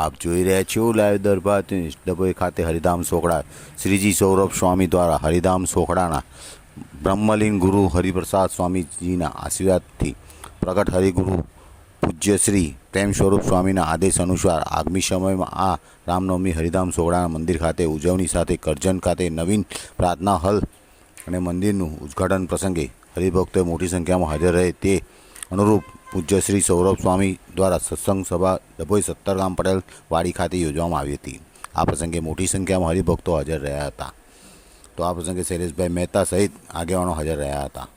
આપ જોઈ રહ્યા છો લાઈવ દરબાર ડભોઈ ખાતે હરિધામ સોખડા, શ્રીજી સૌરભ સ્વામી દ્વારા હરિધામ સોખડાના બ્રહ્મલીન ગુરુ હરિપ્રસાદ સ્વામીજીના આશીર્વાદથી પ્રગટ હરિગુરુ પૂજ્ય શ્રી પ્રેમ સ્વરૂપ સ્વામીના આદેશ અનુસાર આગામી સમયમાં આ રામનવમી હરિધામ સોગડાના મંદિર ખાતે ઉજવણી સાથે કરજણ ખાતે નવીન પ્રાર્થના હલ અને મંદિરનું ઉદ્ઘાટન પ્રસંગે હરિભક્તોએ મોટી સંખ્યામાં હાજર રહે તે અનુરૂપ પૂજ્ય શ્રી સૌરભ સ્વામી દ્વારા સત્સંગ સભા ડભોઈ સત્તરગામ પટેલ વાડી ખાતે યોજવામાં આવી હતી. આ પ્રસંગે મોટી સંખ્યામાં હરિભક્તો હાજર રહ્યા હતા. તો આ પ્રસંગે શૈલેષભાઈ મહેતા સહિત આગેવાનો હાજર રહ્યા હતા.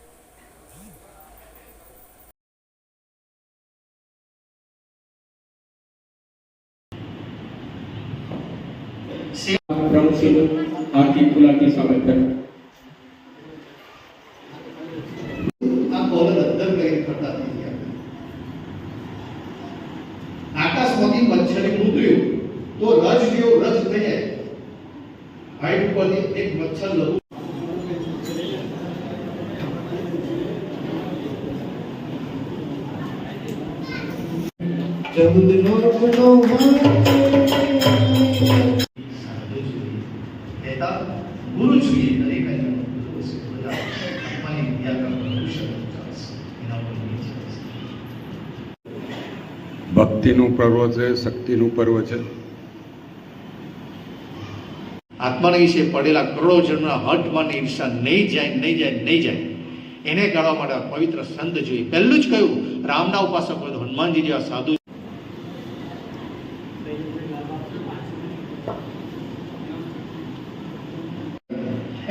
આ કોલર અંદર કરીને ફરતા થઈ ગયા આકાશમાંથી મચ્છરે ઉતર્યું તો રજ જેવો રજ થઈ જાય હાઈટ ઉપરથી એક મચ્છર લઘુ પર નહીં ચાલશે ભક્તિનું પર્વ છે, શક્તિનું પર્વ છે. આત્માના વિશે પડેલા કરોડો જણના હટમાં ને ઈર્ષા નહીં જાય નહીં જાય નહીં જાય. એને ગાળવા માટે પવિત્ર સંત જોઈએ. પહેલું જ કહ્યું, રામના ઉપાસક હનુમાનજી જેવા સાધુ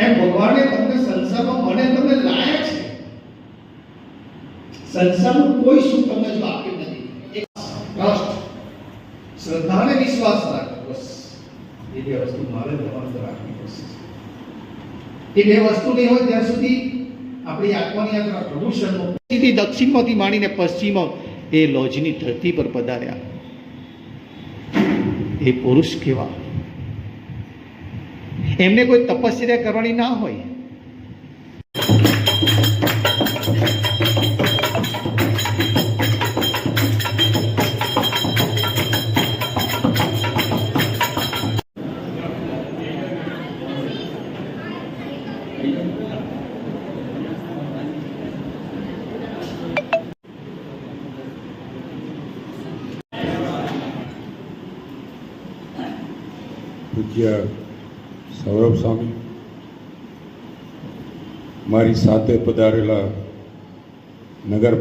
એમ ભગવાને સંસારમાં કોઈ સુખ તમને જો આપ્યું નથી શ્રદ્ધા અને વિશ્વાસ રાખો. બસ. એ બે વસ્તુ મારે તમારે રાખવી પડશે. એ બે વસ્તુ નહીં હોય ત્યાં સુધી આપણી આત્માની યાત્રા પ્રદૂષણનો થી દક્ષિણમાંથી માંડીને પશ્ચિમ એ લોજની ધરતી પર પધાર્યા. એ પુરુષ કેવા? એમને કોઈ તપસ્યા કરવાની ના હોય. પૂજ્ય સૌરભ સ્વામી મારી સાથે પધારેલા નગર